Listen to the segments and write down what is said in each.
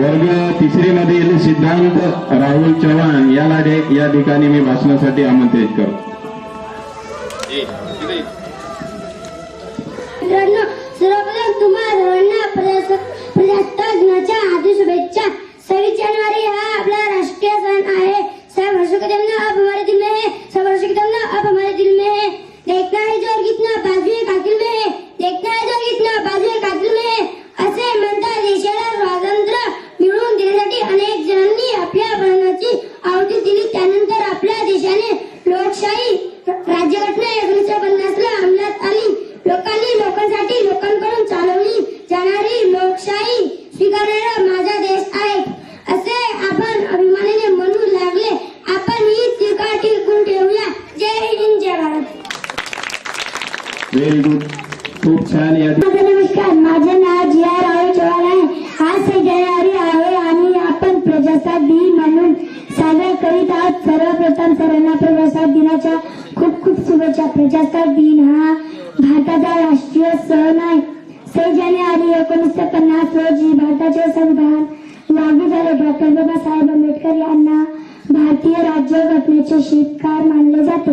वर्ग तिसरी मधील सिद्धांत राहुल चव्हाण याला या ठिकाणी मी भाषणासाठी आमंत्रित करतो. मित्रांनो सर्वप्रथम तुम्हा सर्वांना प्रजासत्ताक दिनाच्या शुभेच्छा सव्वीस जानेवारी हा आपला राष्ट्रीय सण आहे. सब वर्षों के दिन अब हमारे दिल में है सब के दिन दिनाच्या खूप खूप शुभेच्छा. प्रजासत्ताक दिन हा भारताचा राष्ट्रीय सण आहे. सहा जानेवारी एकोणीसशे पन्नास रोजी भारताचे संविधान लागू झाले. डॉक्टर बाबासाहेब आंबेडकर यांना भारतीय राज्यघटनेचे शिल्पकार मानले जाते.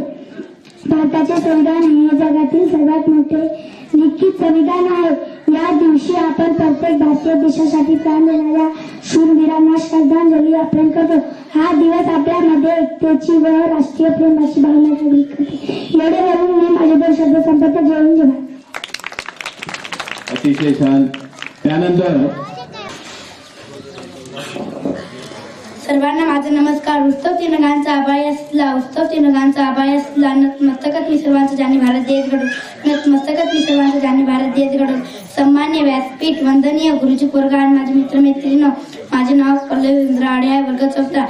भारताचे संविधान हे जगातील सर्वात मोठे लिखित संविधान आहे. या दिवशी आपण प्रत्येक भारतीय देशासाठी प्राण देणाऱ्या शूरवीरांना श्रद्धांजली अर्पण करतो. हा दिवस आपल्यामध्ये एकतेची व राष्ट्रीय प्रेमाची भावना जागृत करते एवढे वरून मी माझे दोन शब्द संपत जय हिंद अतिशय छान. त्यानंतर सर्वांना माझा नमस्कार. उत्सव तिरंगांचा आबाई असला उत्सव तिरंगांचा आबाई असला नतमस्तकात मी सर्वांचं जाणी भारत देश घडू. नतमस्तकात मी सर्वांचं जाणी भारत देश घडू. सन्मान्य व्यासपीठ वंदनीय गुरुजी पोरगा आणि माझे मित्रमैत्रिणी माझे नाव पल्लवी इंद्र आडे आहे वर्ग चौथा.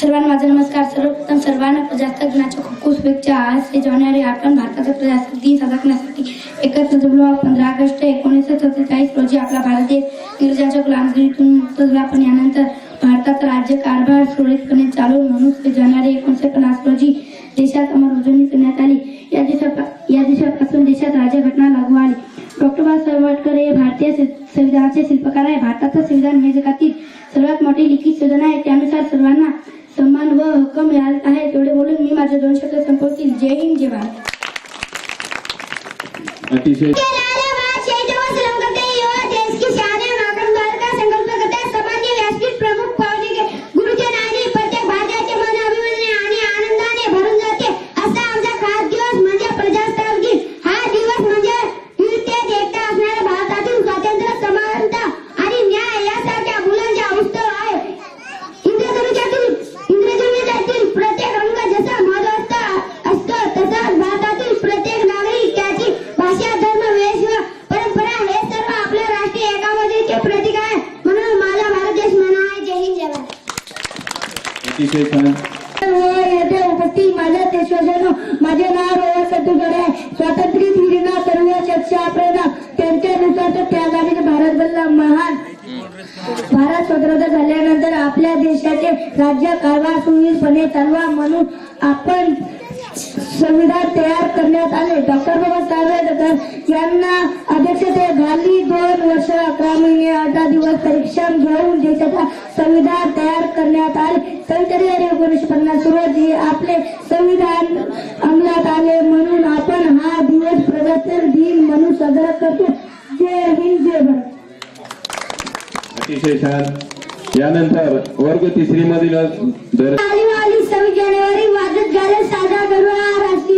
सर्वांना माझा नमस्कार. सर्वप्रथम सर्वांना प्रजासत्ताक दिनाच्या खूप खूप शुभेच्छा. आज ते जानेवारी आपण भारताचा प्रजासत्ताक दिन साजरा करण्यासाठी एकत्र जमलो पंधरा ऑगस्ट एकोणीसशे सत्तेचाळीस रोजी आपला भारत देश इंग्रजांच्या गुलामगिरीतून मुक्त झाला. पण यानंतर भारताचा राज्य कारभार सुरळीतपणे चालू म्हणून ते जानेवारी एकोणीसशे पन्नास रोजी देशात अमर उजवणी करण्यात आली. या दिवसा या दिवसापासून देशात राज्यघटना लागू आली. डॉक्टर बाबासाहेब आंबेडकर हे भारतीय सं- संविधानाचे शिल्पकार आहे भारताचं संविधान हे जगातील सर्वात मोठे लिखित संविधान आहे. त्यानुसार सर्वांना सन्मान व हक्क मिळाले आहेत. एवढे बोलून मी माझे दोन शब्द संपवतील. जय हिंद जय भारत. अतिशय इंग्रजातील प्रत्येक रंग जसा महत्त्वाचा असतो तसाच भारतातील प्रत्येक नागरिक त्याची भाषा धर्म वेश व परंपरा हे सर्व आपल्या राष्ट्रीय एकात्मतेचे प्रतीक आहे म्हणून माझा भारत देश म्हणा आहे जय हिंद जय भारत अतिशय येथे उपस्थित माझ्या देशवासियांनो माझे नाव रोहन सत्तूगडे आहे स्वातंत्र्य वीरना सर्व शिक्षा प्रेरणा त्यांच्यानुसार त्यागाने भारत बनला महान भारत स्वतंत्र झाल्यानंतर आपल्या देशाचे राज्य कारभार सुरळीतपणे चालवा म्हणून आपण संविधान तयार करण्यात आले. डॉक्टर बाबासाहेब आंबेडकर यांना अध्यक्षतेखाली दोन वर्ष अकरा महिने अठरा दिवस परीक्षा घेऊन देशाचा संविधान तयार करण्यात आले. सव्वीस जानेवारी एकोणीसशे पन्नास रोजी आपले संविधान अंमलात आले म्हणून आपण हा दिवस प्रजासत्ताक दिन म्हणून साजरा करतो. जय हिंद जय भारत. अतिशय छान. यानंतर वर्ग तिसरी मधील सव्वीस जानेवारी वाजत गाले साजरा करू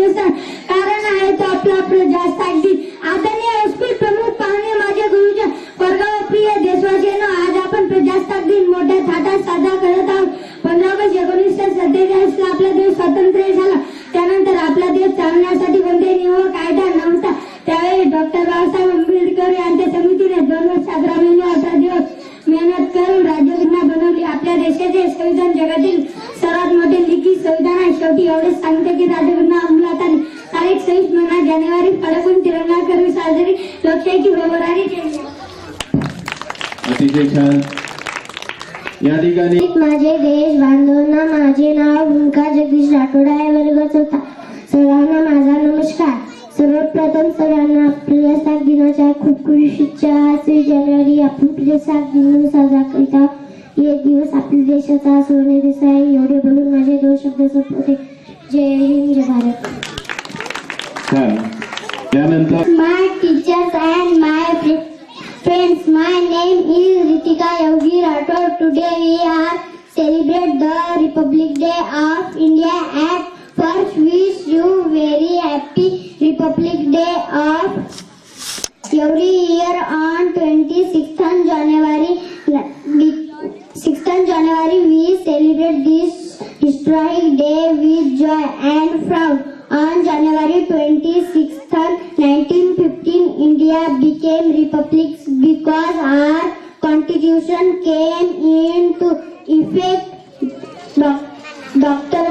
हा सण कारण आहे तो आपला प्रजासाठी. आदरणीय एसपी प्रमुख पाहुणे माझे गुरुजन वर्गावर प्रिय देशवासियांनो आज आपण प्रजासत्ताक दिन मोठ्या थाटात साजरा करत आहोत. पंधरा ऑगस्ट एकोणीसशे सत्तेचाळीस ला आपला देश स्वतंत्र झाला. त्यानंतर आपला देश चालण्यासाठी कोणते नियम कायदा नव्हता. त्यावेळी डॉक्टर बाबासाहेब आंबेडकर यांच्या समितीने दोन वर्ष अकरा महिने अठरा दिवस मेहनत करून राज्यघटना बनवली. आपल्या देशाचे संविधान जगातील सर्वात मोठे लिखित संविधान आहे शेवटी एवढेच सांगते की राज्यघटना अंमलात आली. तारीख सव्वीस महिना जानेवारी फडकून तिरंगा करून साजरी लोकशाहीची बरोबरारी अतिशय छान. या ठिकाणी माझे देश बांधवांना माझे नाव भूमिका जगदीश राठोड आहे वर्ग चौथा. सर्वांना माझा नमस्कार. सर्वप्रथम सर्वांना प्रिय प्रजासत्ताक दिनाच्या खूप खूप शुभेच्छा. जानेवारी आपण प्रजासत्ताक दिन म्हणून साजरा करीत आहोत. एक दिवस आपली देशाचा सोने दिस आहे एवढे बोलून माझे दोन शब्द सुद्धा जय Hind Bharat. My teachers and my friends my name is Ritika Yogi Rathod today we are celebrate the republic day of India and first wish you very happy republic day of every year on twenty six January 6th January we celebrate this historic day with joy and proud. On January 26th, 1915, India became republic because our constitution came into effect. Dr.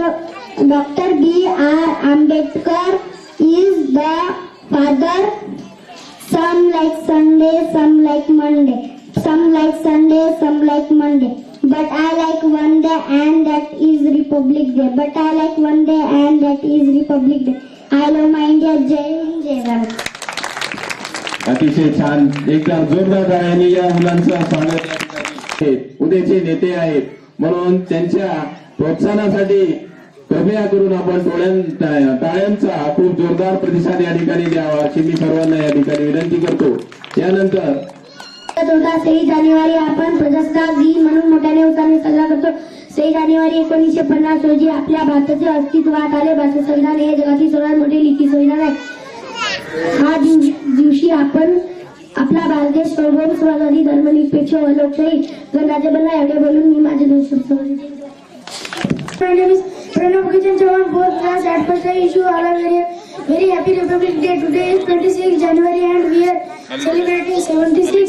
Dr. B. R. Ambedkar is the father some like Sunday, some like Monday. Some like Sunday, some like Monday. But I like one day and that is Republic Day. But I like one day and that is Republic Day. I love my India. Jai Hind, Jai Bharat. अतिशय छान एकदा जोरदार टाळ्यांनी या मुलांचं स्वागत या ठिकाणी उद्याचे नेते आहेत म्हणून त्यांच्या प्रोत्साहनासाठी कृपया करून आपण टोळ्यां टाळ्यांचा खूप जोरदार प्रतिसाद या ठिकाणी द्यावा अशी मी सर्वांना या ठिकाणी विनंती करतो यानंतर चौदा सही जानेवारी आपण प्रजासत्ताक दिन म्हणून मोठ्याने उत्साहाने साजरा करतो. सही जानेवारी एकोणीसशे पन्नास रोजी आपल्या भारताचे अस्तित्वात आले. भारतीय संविधान हे जगातील सर्वात मोठे लिखित संविधान आहे. हा दिवशी आपण आपला भारत देश सर्वभौम समाजवादी धर्मनिरपेक्ष व लोकशाही गणराज्य बनला. एवढे बोलून मी माझे दोन शब्द Pranav My Chavan is class Kijan Chauhan, fourth class at first I issue all are very, very happy Republic Day. Today is 26 January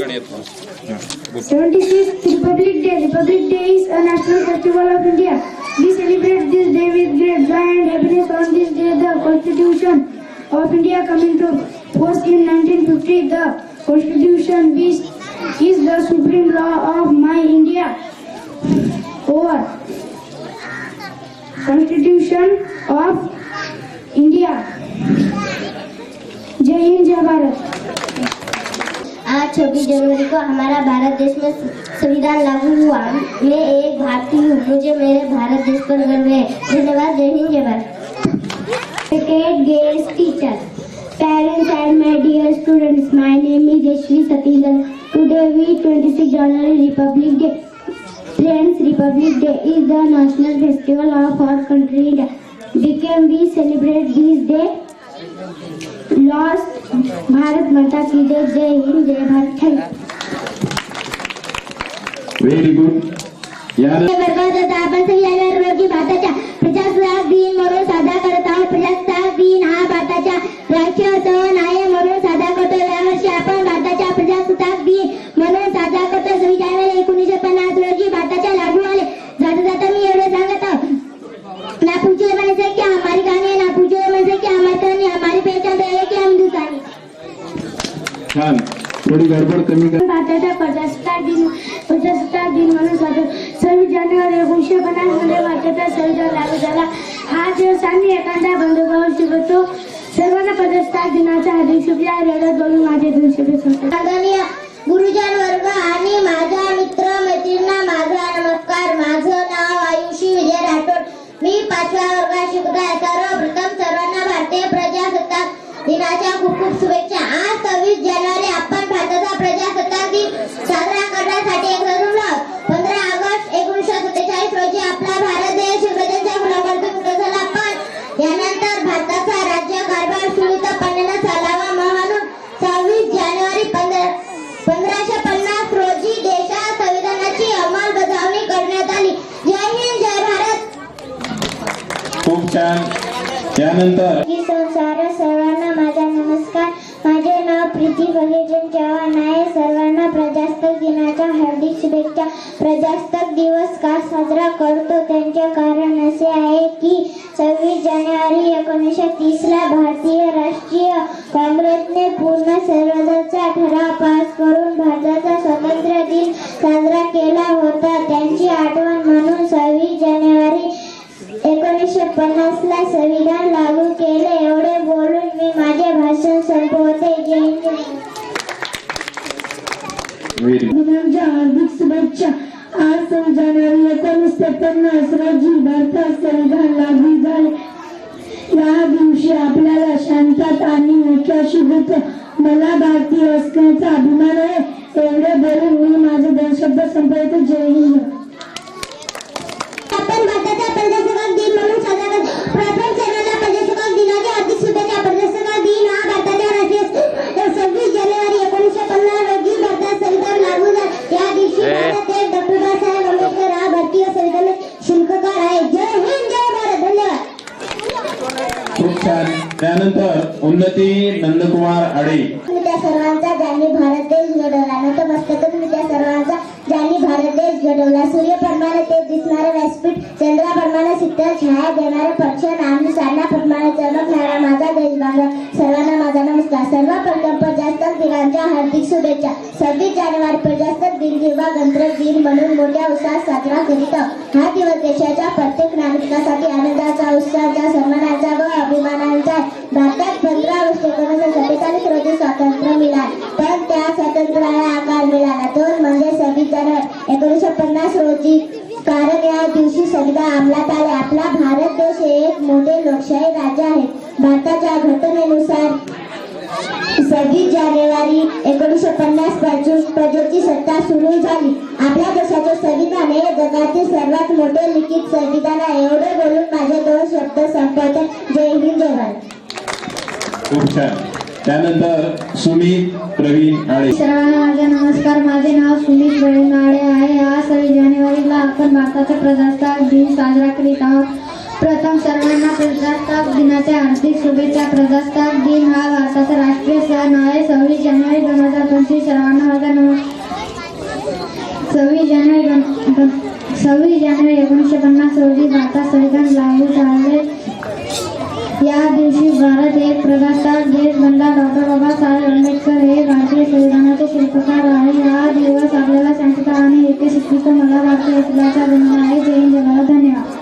76th Republic Day. Republic Day is a national festival of India. We celebrate this day with great joy and happiness. On this day, the Constitution of India coming to force in 1950. The Constitution is is the supreme law of my India. Over. Constitution of India. Jai Hind, Jai Bharat. आज छब्बीस January को हमारा भारत देश में संविधान लागू हुआ। मैं एक भारतीय हूँ। मुझे मेरे भारत देश पर गर्व है। धन्यवाद। जय हिंद, जय Bharat. Guest teacher parents and my dear students my name is Shri Satheesan today we 26 January republic day friends republic day is the national festival of our country day can we celebrate this day Lost Bharat Mata की जय जय हिंद जय Bharat thank you very good यानंतर बरोबर आपण हा एखादा आम्ही शिकवतो सर्वांना प्रजासत्ताक दिनाच्या हार्दिक शुभेच्छा. रेडत बोलून माझे दोन शुभेच्छा गुरुजन वर्ग आणि माझ्या मित्र मैत्रिणींना माझा नमस्कार. माझं नाव आयुषी विजय राठोड. मी पाचव्या वर्गात शिकत आहे सर्वप्रथम सर्वांना भारतीय प्रजासत्ताक दिनाच्या खूप खूप शुभेच्छा. आज सव्वीस जानेवारी आपण भारताचा प्रजासत्ताक दिन साजरा करण्यासाठी एकत्र जमलो आहोत. पंधरा ऑगस्ट एकोणीसशे सत्तेचाळीस रोजी आपला भारत देश इंग्रजांच्या गुलामातून मुक्त झाला पण यानंतर भारताचा राज्य कारभार सुरळीतपणे चालावा म्हणून सव्वीस जानेवारी पंधरा पंधराशे पन्नास रोजी देशात संविधानाची अंमलबजावणी करण्यात आली जय हिंद जय भारत खूप छान त्यानंतर मी संसार सर्वांना माझा नमस्कार. माझे नाव प्रीती भगेजन चव्हाण आहे. सर्वांना प्रजासत्ताक दिनाच्या हार्दिक शुभेच्छा. प्रजासत्ताक दिवस का साजरा करतो त्यांचे कारण असे आहे की सव्वीस जानेवारी एकोणीसशे तीसला भारतीय राष्ट्रीय काँग्रेसने पूर्ण सर्वजाचा ठराव पास करून भारताचा स्वातंत्र्य दिन साजरा केला होता. त्यांची आठवण म्हणून सव्वीस जानेवारी एकोणीसशे पन्नास ला संविधान लागू केले एवढे बोलून मी माझे भाषण संपवते. दिनांच्या हार्दिक शुभेच्छा. आज सव्वीस जानेवारी एकोणीस ते पन्नास रोजी भारतात संविधान लागू झाले. या दिवशी आपल्याला शांतात आणि मोक्याशी होत मला भारतीय असण्याचा अभिमान आहे. एवढे बोलून मी माझे दोन शब्द संपवतो. प्रमाणे ते दिसणारे व्यासपीठ चंद्राप्रमाणे शीतल छाया देणारे पक्ष आणि चांदण्याप्रमाणे चमकणारा माझा देश सर्वांना माझा नमस्कार. सर्व सर्वप्रथम प्रजासत्ताक दिनांच्या हार्दिक शुभेच्छा. सव्वीस जानेवारी प्रजासत्ताक दिन किंवा गणतंत्र दिन म्हणून मोठ्या उत्साहात साजरा करीत आहोत. हा दिवस देशाच्या प्रत्येक नागरिकासाठी आनंदाचा उत्साहाचा सन्मानाचा व अभिमानांचा भारतात पंधरा ऑगस्ट एकोणीसशे सत्तेचाळीस रोजी स्वातंत्र्य मिळाले. पण त्या स्वातंत्र्याला आकार मिळाला दोन म्हणजे संविधान. एकोणीसशे पन्नास रोजी कारण या दिवशी संविधान अंमलात आले. आपला भारत देश हे एक मोठे लोकशाही राज्य आहे. भारताच्या घटनेनुसार सव्वीस जानेवारी एकोणीसशे पन्नासपासून प्रजेची सत्ता सुरू झाली. आपल्या देशाचे संविधान हे जगातील सर्वात मोठे लिखित संविधान आहे. एवढे बोलून माझे दोन शब्द संपवते. जय हिंद जय भारत. खूप छान त्यानंतर सुमित प्रवीण आळे सर्वांना माझे नमस्कार. माझे नाव सुमित बळीनाळे आहे. आज सव्वीस जानेवारीला आपण भारताचा प्रजासत्ताक दिन साजरा करीत आहोत. प्रथम सर्वांना प्रजासत्ताक दिनाच्या हार्दिक शुभेच्छा. प्रजासत्ताक दिन हा भारताचा राष्ट्रीय सण आहे. सव्वीस जानेवारी दोन हजार पंचवीस सर्वांना माझा नमस्कार सव्वीस जानेवारी सव्वीस जानेवारी एकोणीसशे पन्नास रोजी भारतात संविधान लागू झाले या दिवशी भारत एक प्रजासत्ताक देश बनला. डॉक्टर बाबासाहेब आंबेडकर हे भारतीय संविधानाचे शिल्पकार आहे हा दिवस आपल्याला शांतता आणि ऐक्य शिक्षित मला भारतीय असल्याचा जन्म आहे. जय हिंद. धन्यवाद.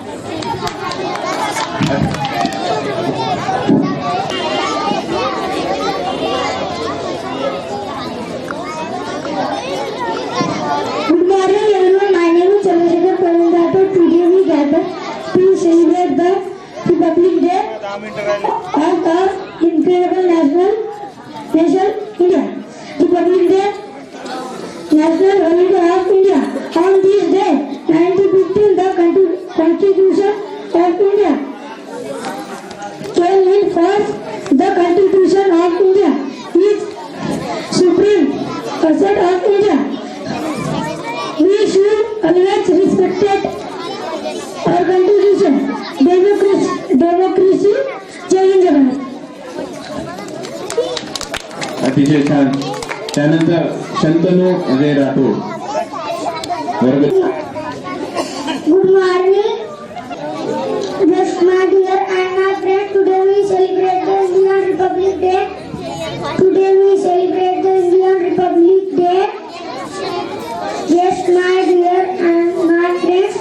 Day of our incredible national nation India. Republic Day, National Holiday of India. On this day, 1915, the Conti- Constitution of India came in force. The Constitution of India is supreme asset of India. We should always respect our constitution, democracy, democracy, जय भारत अतिशय छान त्यानंतर शंतनू अजय राठोड वर्ग Good morning, yes, my dear and my friend. Today we celebrate the Indian Republic Day. Today we celebrate the Indian Republic Day. Yes, my dear and my friends.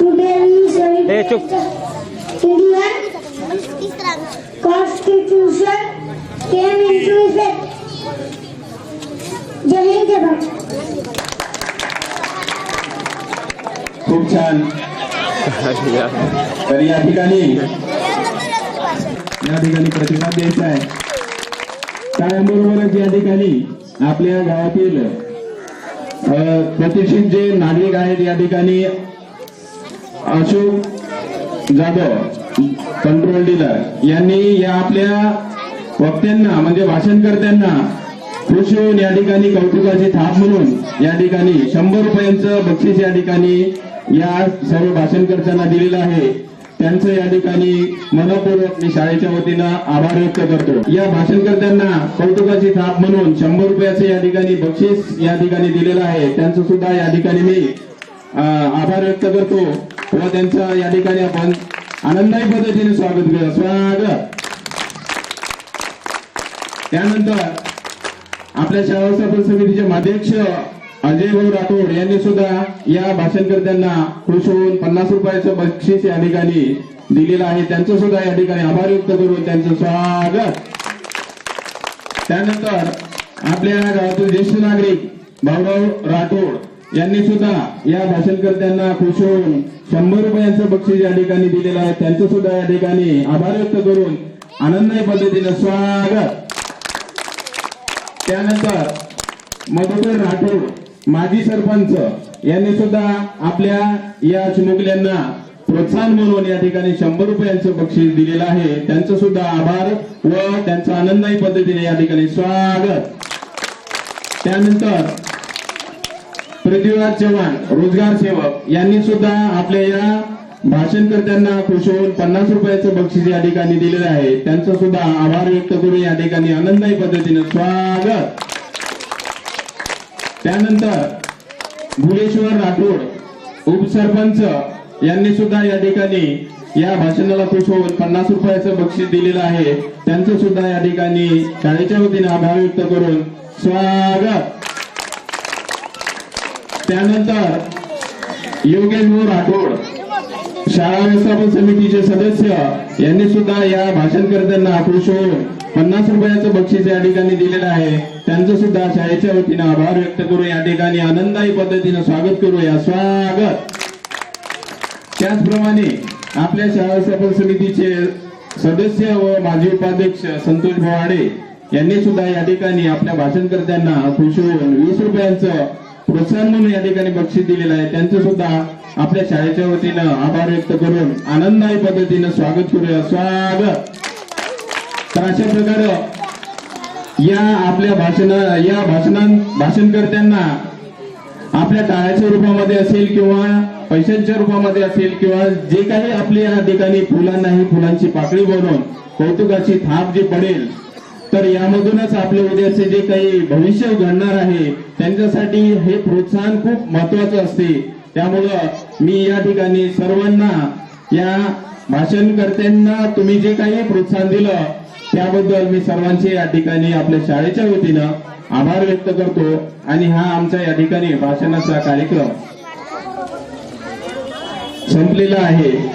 Today we celebrate the Indian Constitution came into effect. जय हिंद जय भारत खूप छान. तर या ठिकाणी या ठिकाणी प्रतिसाद द्यायचा आहे. त्याबरोबरच या ठिकाणी आपल्या गावातील प्रतिष्ठित जे नागरिक आहेत या ठिकाणी अशोक जाधव कंट्रोल डीलर यांनी या आपल्या वक्त्यांना म्हणजे भाषणकर्त्यांना खुश होऊन या ठिकाणी कौतुकाची थाप म्हणून या ठिकाणी शंभर रुपयांचं बक्षीस या ठिकाणी या सर्व भाषणकर्त्यांना दिलेलं आहे. त्यांचं या ठिकाणी मनपूर्वक मी शाळेच्या वतीनं आभार व्यक्त करतो. या भाषणकर्त्यांना कौतुकाची थाप म्हणून शंभर रुपयाचं या ठिकाणी बक्षीस या ठिकाणी दिलेलं आहे. त्यांचं सुद्धा या ठिकाणी मी आभार व्यक्त करतो. व त्यांचं या ठिकाणी आपण आनंदायी पद्धतीने स्वागत करूया स्वागत. त्यानंतर आपल्या शाळा व्यवस्थापन समितीचे अध्यक्ष अजय भाऊ राठोड यांनी सुद्धा या भाषणकर्त्यांना खुश होऊन पन्नास रुपयाचं बक्षीस या ठिकाणी दिलेलं आहे. त्यांचं सुद्धा या ठिकाणी आभार व्यक्त करून त्यांचं स्वागत. त्यानंतर आपल्या गावातील ज्येष्ठ नागरिक भाऊराव राठोड यांनी सुद्धा या भाषणकर्त्यांना खुश होऊन शंभर रुपयांचं बक्षीस या ठिकाणी दिलेलं आहे. त्यांचं सुद्धा या ठिकाणी आभार व्यक्त करून आनंदमय पद्धतीनं स्वागत. त्यानंतर मधुकर राठोड माजी सरपंच यांनी सुद्धा आपल्या या चिमुकल्यांना प्रोत्साहन म्हणून या ठिकाणी शंभर रुपयांचं बक्षीस दिलेलं आहे. त्यांचं सुद्धा आभार व त्यांचं आनंददायी पद्धतीने या ठिकाणी स्वागत. त्यानंतर पृथ्वीराज चव्हाण रोजगार सेवक यांनी सुद्धा आपल्या या भाषणकर्त्यांना खुश होऊन पन्नास रुपयाचं बक्षीस या ठिकाणी दिलेलं आहे. त्यांचं सुद्धा आभार व्यक्त करून या ठिकाणी आनंददायी पद्धतीने स्वागत. त्यानंतर भुलेश्वर राठोड उपसरपंच यांनी सुद्धा या ठिकाणी या भाषणाला खुश होऊन पन्नास रुपयाचं बक्षीस दिलेलं आहे. त्यांचं सुद्धा या ठिकाणी शाळेच्या वतीने आभार व्यक्त करून स्वागत. त्यानंतर योगेश राठोड शाळा व्यवस्थापन समितीचे सदस्य यांनी सुद्धा या भाषणकर्त्यांना आक्रोश होऊन पन्नास रुपयाचं बक्षीस या ठिकाणी दिलेलं आहे. त्यांचं सुद्धा शाळेच्या वतीनं आभार व्यक्त करू. या ठिकाणी आनंदायी पद्धतीनं स्वागत करूया स्वागत. त्याचप्रमाणे आपल्या शाळा व्यवस्थापन समितीचे सदस्य व माजी उपाध्यक्ष संतोष भवाडे यांनी सुद्धा या ठिकाणी आपल्या भाषणकर्त्यांना खुश होऊन वीस रुपयांचं प्रोत्साहन म्हणून या ठिकाणी बक्षीस दिलेलं आहे. त्यांचं सुद्धा आपल्या शाळेच्या वतीनं आभार व्यक्त करून आनंददायी पद्धतीनं स्वागत करूया. स्वागत! तर अशा प्रकारे या आपल्या भाषण या भाषणां भाषणकर्त्यांना आपल्या टाळ्याच्या रूपामध्ये असेल किंवा पैशांच्या रूपामध्ये असेल किंवा जे काही आपल्या या ठिकाणी फुलांना ही फुलांची पाकळी बनवून कौतुकाची थाप जी पडेल तर यामधूनच आपले उद्याचे जे काही भविष्य घडणार आहे त्यांच्यासाठी हे प्रोत्साहन खूप महत्वाचं असते. त्यामुळं मी या ठिकाणी सर्वांना या भाषणकर्त्यांना तुम्ही जे काही प्रोत्साहन दिलं त्याबद्दल मी सर्वांचे या ठिकाणी आपल्या शाळेच्या वतीनं आभार व्यक्त करतो. आणि हा आमचा या ठिकाणी भाषणाचा कार्यक्रम संपलेला आहे.